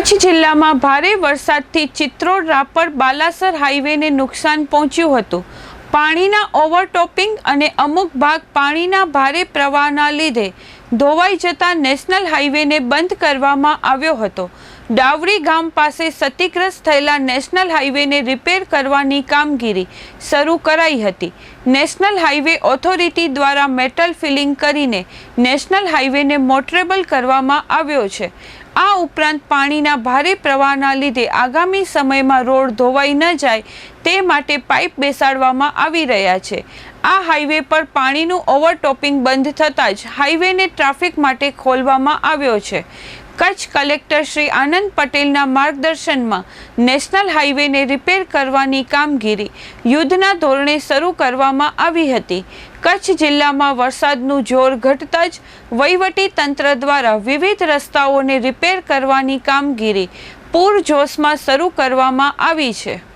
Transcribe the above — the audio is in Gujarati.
કચ્છ જિલ્લામાં ભારે વરસાદથી ચિત્રોડ રાપર બાલાસર હાઈવેને નુકસાન પહોંચ્યું હતું. પાણીના ઓવરટોપિંગ અને અમુક ભાગ પાણીના ભારે પ્રવાહના લીધે ધોવાઈ જતા નેશનલ હાઈવેને બંધ કરવામાં આવ્યો હતો. ડાવરી ગામ પાસે ક્ષતિગ્રસ્ત થયેલા નેશનલ હાઈવેને રિપેર કરવાની કામગીરી શરૂ કરાઈ હતી. નેશનલ હાઈવે ઓથોરિટી દ્વારા મેટલ ફિલિંગ કરીને નેશનલ હાઈવેને મોટરેબલ કરવામાં આવ્યો છે. આ ઉપરાંત પાણીના ભારે પ્રવાહના લીધે આગામી સમયમાં રોડ ધોવાઈ ન જાય તે માટે પાઇપ બેસાડવામાં આવી રહ્યા છે. આ હાઈવે પર પાણીનું ઓવરટોપિંગ બંધ થતાં જ હાઈવેને ટ્રાફિક માટે ખોલવામાં આવ્યો છે. કચ્છ કલેક્ટર શ્રી આનંદ પટેલના માર્ગદર્શનમાં નેશનલ હાઈવેને રિપેર કરવાની કામગીરી યુદ્ધના ધોરણે શરૂ કરવામાં આવી હતી. કચ્છ જિલ્લામાં વરસાદનું જોર ઘટતા જ વહીવટી તંત્ર દ્વારા વિવિધ રસ્તાઓને રિપેર કરવાની કામગીરી પૂરજોશમાં શરૂ કરવામાં આવી છે.